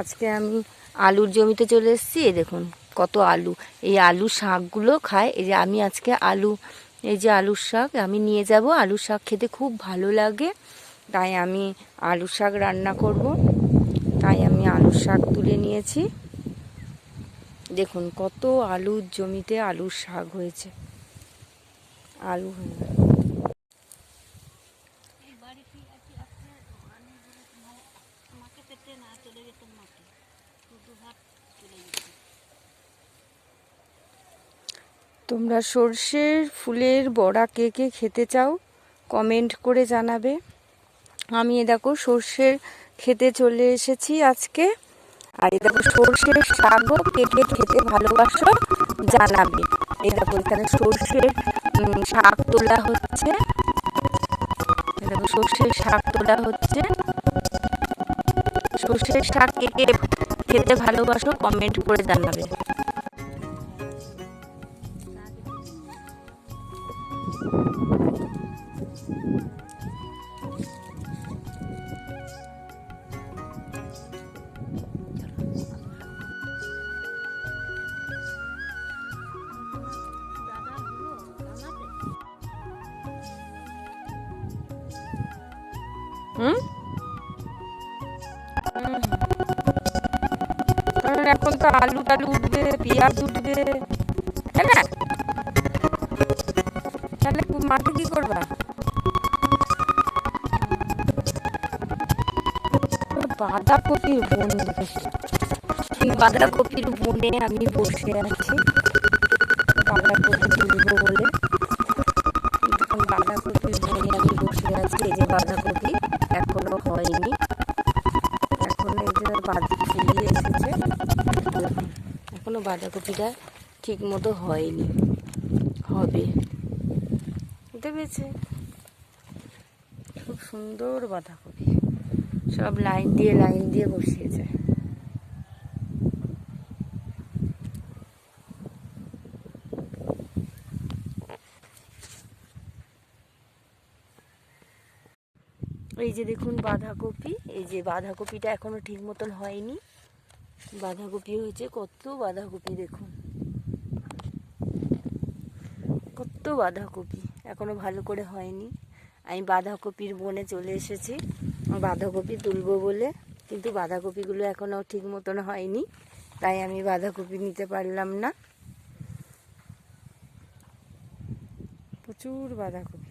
আজকে আমি আলুর জমিতে চলে এসেছি দেখুন কত আলু। এই আলু শাকগুলো খায়, এই যে আমি আজকে আলু, এই যে আলুর শাক, আমি নিয়ে যাব। আলুর শাক খেতে খুব ভালো লাগে, তাই আমি আলুর শাক রান্না করব। তাই আমি আলুর শাক তুলে নিয়েছি। দেখুন কত আলুর জমিতে আলুর শাক হয়েছে। আলু হয়ে তোমরা সর্ষের ফুলের বড়া কে কে খেতে চাও কমেন্ট করে জানাবে। আমি এ দেখো সর্ষের খেতে চলে এসেছি আজকে। আর এ দেখো সর্ষের শাকও কে কে খেতে ভালোবাসো জানাবে। এই দেখো এখানে সর্ষের শাক তোলা হচ্ছে। দেখো সর্ষের শাক তোলা হচ্ছে। সর্ষের শাক কে কে খেতে ভালোবাসো কমেন্ট করে জানাবে হুম। তো আলু টালু উঠবে, পেঁয়াজ উঠবে। তাই না? তাহলে মাঠে কি করবা? বাঁধাকপির বন বাঁধাকপির বনে আমি বসে আছি। বাঁধাকপি তুলবো বলে। বাঁধাকপির বনে আমি বসে আছি। এই যে বাঁধাকপি এখনও হয়নি। এখন এই যে বাঁধা ফুলিয়ে এসেছে। এখনও বাঁধাকপিটা ঠিক মতো হয়নি। হবে। পেরেছে খুব সুন্দর বাঁধাকপি। সব লাইন দিয়ে লাইন দিয়ে বসিয়েছে। এই যে দেখুন বাঁধাকপি, এই যে বাঁধাকপিটা এখনও ঠিক মতন হয়নি। বাঁধাকপি হয়েছে, কত বাঁধাকপি দেখুন। কত বাঁধাকপি, এখনও ভালো করে হয়নি। আমি বাঁধাকপির বনে চলে এসেছি। বাঁধাকপি তুলবো বলে, কিন্তু বাঁধাকপিগুলো এখনও ঠিক মতন হয়নি, তাই আমি বাঁধাকপি নিতে পারলাম না। প্রচুর বাঁধাকপি।